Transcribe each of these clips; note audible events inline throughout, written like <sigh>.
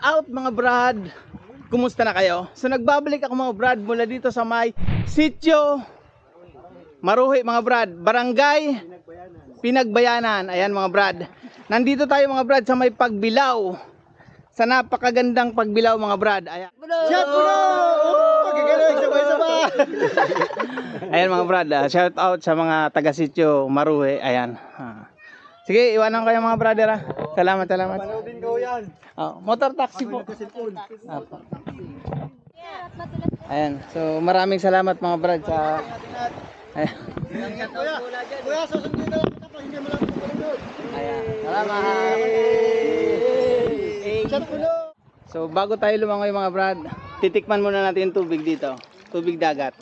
Out mga brad. Kumusta na kayo? So nagbabalik ako mga brad mula dito sa may sitio Maruhi mga brad, barangay Pinagbayanan. Ayan mga brad. Nandito tayo mga brad sa may pagbilaw. Sa napakagandang pagbilaw mga brad. Ayan. Na! Oh! <laughs> Ayan mga brad, ah, shout out sa mga taga sitio Maruhi. Ayan. Ah. Sige, iwanan ko yung mga brother ah. Salamat, salamat. Panoodin ko yan. Oh, motor taxi po. Apo. Ayan. So maraming salamat mga brad sa Ayan. Kuya, susundin na lang kita pag hindi mo lang pumunod. Ayan. Salamat. So bago tayo lumangoy mga brad, titikman muna natin yung tubig dito. Tubig dagat.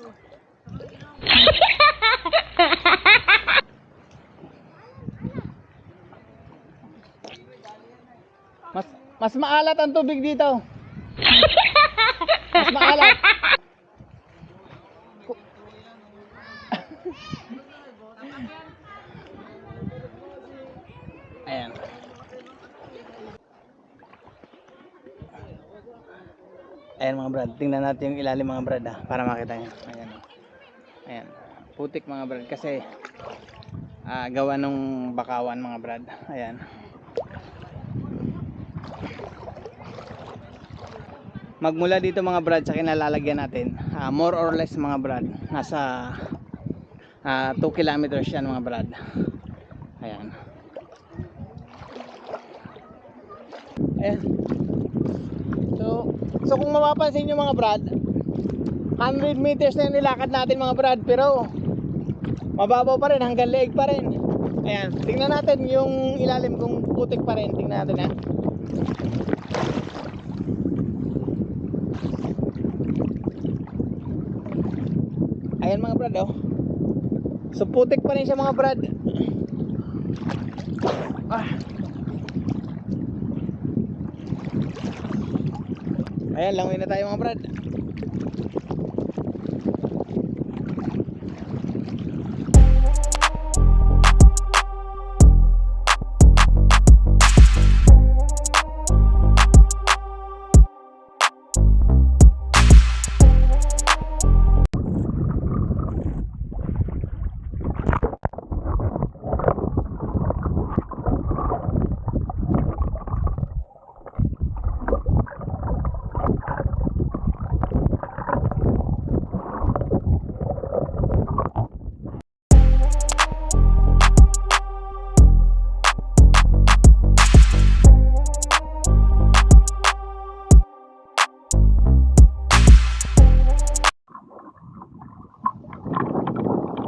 Mas maalat ang tubig dito. Mas maalat. Ayan. Ayan mga brad, tingnan natin yung ilalim mga brad ah, para makita nyo. Ayan. Ayan. Putik mga brad kasi ah, gawa nung bakawan mga brad. Ayan. Magmula dito mga brad sa kinalalagyan natin, ah, more or less mga brad, nasa 2 kilometers yan mga brad. Ayan. Ayan. So, so kung mapapansin nyo mga brad, 100 meters na yung nilakad natin mga brad, pero mababaw pa rin, hanggang leeg pa rin. Ayan, tingnan natin yung ilalim kung putik pa rin. Tingnan natin ha. Ayan mga brad oh. So putik pa rin siya mga brad. Ah. Ayan, langoy na tayo mga brad.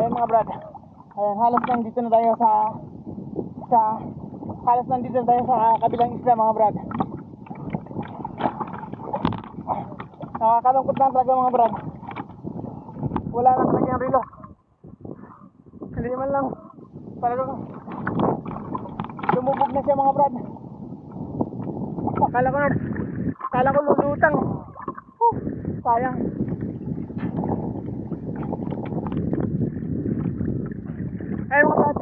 Ayan mga brad. Ayan, halos nandito na tayo sa sa halos nandito na tayo sa kabilang isla mga brad. Nakakalungkot lang talaga mga brad. Wala na talaga yung relo. Hindi man lang talagang lumubog na siya mga brad. Akala ko akala ko lulutang. Huh, sayang. Ayun mga brad.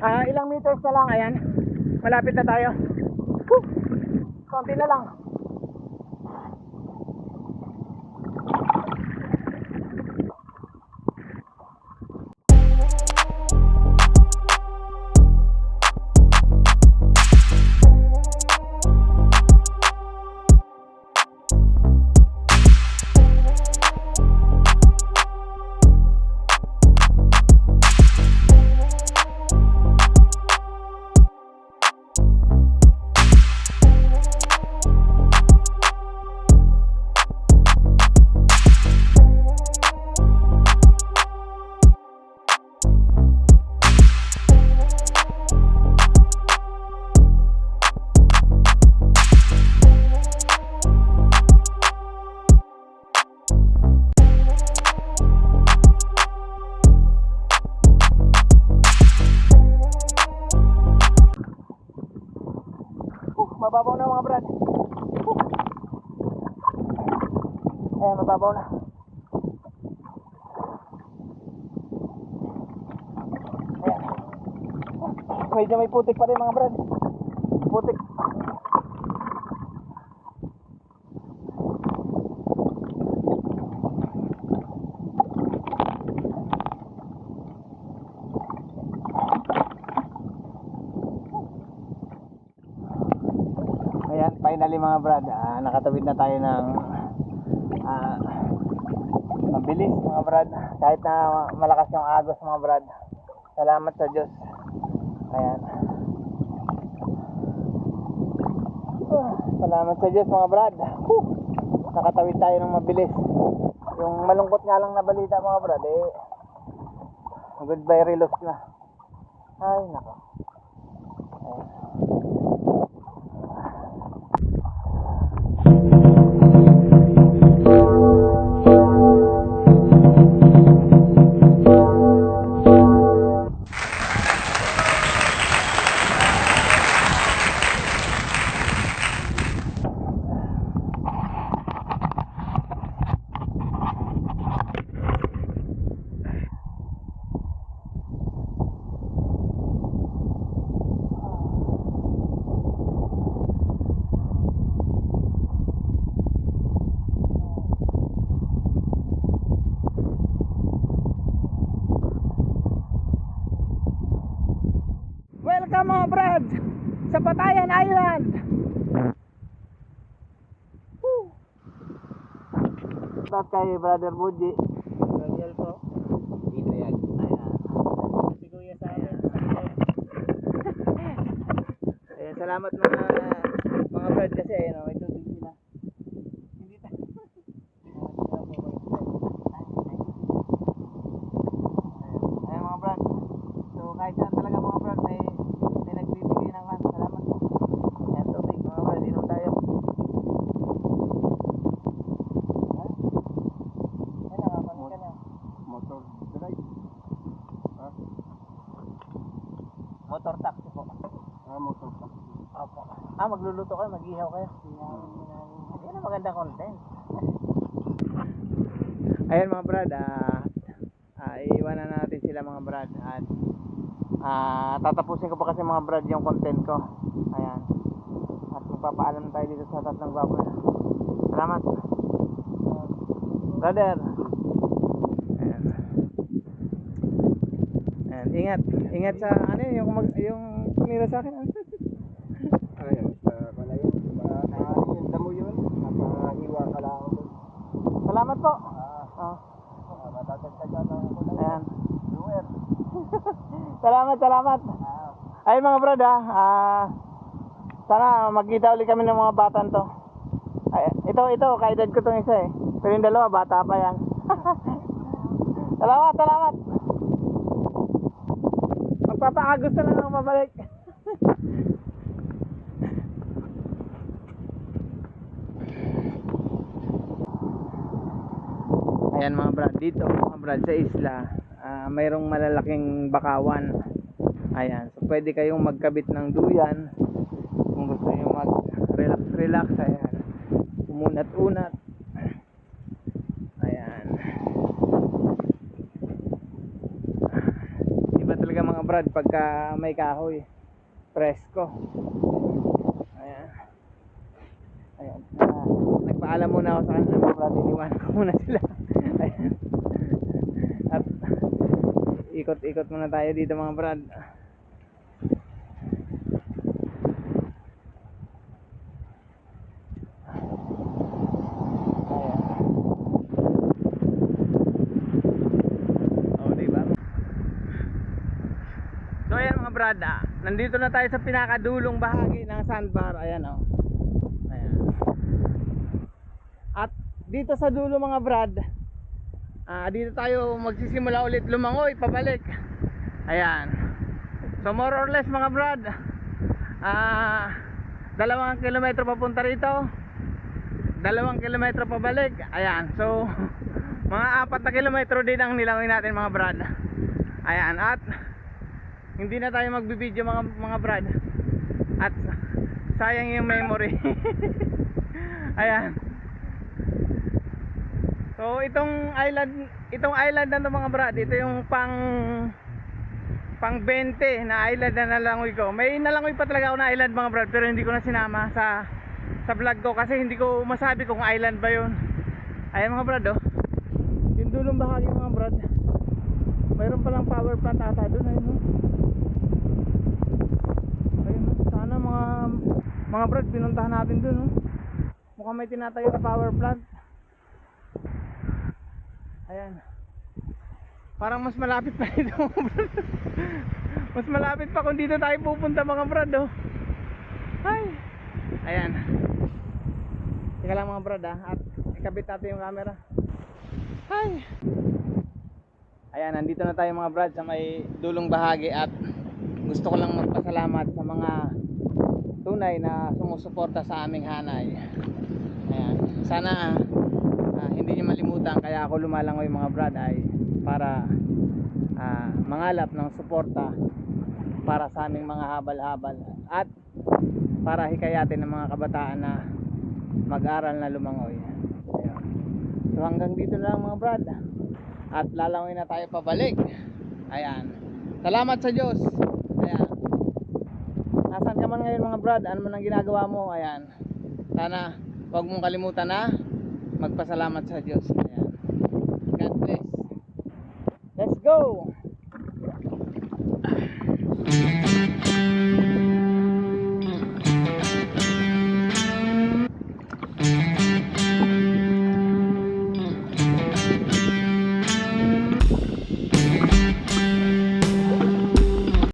Ah, ilang meters na lang, ayan. Malapit na tayo. Whew! Konti na lang. Mababaw na mga brad. Ayan, mababaw na. Ayan. Medyo may putik pa rin mga brad. Putik. finally mga brad, ah, nakatawid na tayo ng ah, mabilis mga brad. Kahit na malakas yung agos mga brad. Salamat sa Diyos. Ayan. Ah, Salamat sa Diyos mga brad. Whew. Nakatawid tayo ng mabilis. Yung malungkot nga lang na balita mga brad eh. Goodbye relos na. Ay nako. Ayan. Sa Patayan Island. Woo! Kay Brother Buji. Daniel po. Adrian. Ayan. Si Kuya sa amin. <laughs> Ayan, salamat mga brad kasi ayun, oh, may tubig sila. Hindi ta. Ayan mga brad. So kahit saan talaga mga brad may may nagbibigay ng kan. Salamat po. Ayan tubig mga brad, inom tayo. Ayan, nakakanig ka na. Motor drive. Motor taxi po. Taxi. Opo. Ah, magluluto kayo, mag-ihaw kayo. Yan ang maganda content. Ayan mga brad, ah, ah, iiwanan na natin sila mga brad at ah, tatapusin ko pa kasi mga brad yung content ko. Ayan. At magpapaalam tayo dito sa tatlong baboy. Salamat. Brother. Ayan. Ayan, ingat. Ingat sa ano yun, yung, mag, yung tumira sa akin. Ayun, sa palayan. Baka yung damo yun. Nakahiwa ka lang. Salamat po. Ah, Oh. matatagtagan ako na Ayan. <laughs> Salamat, salamat. Ah, Ay mga brad ah, ah, sana magkita ulit kami ng mga batan to. Ay, ito, ito, kaedad ko tong isa eh. Pero yung dalawa, bata pa yan. <laughs> salamat, salamat. Magpapaagos na lang ako mabalik. Ayan mga brad, dito mga brad sa isla, ah, mayroong malalaking bakawan. Ayan, so pwede kayong magkabit ng duyan kung gusto niyo mag relax relax ayan. Umunat-unat. Ayan. Iba talaga mga brad pagka may kahoy. Presko. Ayan. Ayan. Ah, nagpaalam muna ako sa kanila mga brad. Iniwan ko muna sila. <laughs> Ayan. At ikot-ikot muna tayo dito mga brad. Ayan. Oh, diba? So ayan mga brad, ah, nandito na tayo sa pinakadulong bahagi ng sandbar. Ayan oh. Ayan. At dito sa dulo mga brad, ah, dito tayo magsisimula ulit lumangoy pabalik. Ayan. So more or less mga brad, ah, dalawang kilometro papunta rito, dalawang kilometro pabalik. Ayan. So <laughs> mga apat na kilometro din ang nilangoy natin mga brad. Ayan. At hindi na tayo magbibideo mga mga brad. At sayang yung memory. <laughs> Ayan. So itong island, itong island na to mga brad, ito yung pang pang 20 na island na nalangoy ko. May nalangoy pa talaga ako na island mga brad, pero hindi ko na sinama sa sa vlog ko kasi hindi ko masabi kung island ba 'yon. Ayan mga brad oh. Yung dulong bahagi mga brad. Mayroon palang power plant ata doon ayun oh. Ayun oh. Sana mga brad, pinuntahan natin dun, oh. Mukhang may tinatayo na power plant. Ayan. Parang mas malapit pa <laughs> dito, mga brad. mas malapit pa kung dito tayo pupunta, mga brad, oh. Ay. Ayan. Teka lang mga brad, ah. At ikabit natin yung camera. Ay. Ayan, nandito na tayo mga brad sa may dulong bahagi at gusto ko lang magpasalamat sa mga tunay na sumusuporta sa aming hanay. Ayan. Sana ah, hindi niyo malimutan kaya ako lumalangoy mga brad ay para ah, mangalap ng suporta para sa aming mga habal-habal at para hikayatin ng mga kabataan na mag-aral na lumangoy. Ayan. So hanggang dito na lang mga brad. At lalangoy na tayo pabalik. Ayan. Salamat sa Diyos. Nasaan ka man ngayon mga brad? Ano man ang ginagawa mo? Ayan. Sana huwag mong kalimutan na magpasalamat sa Diyos. Ayan. God bless. Let's go!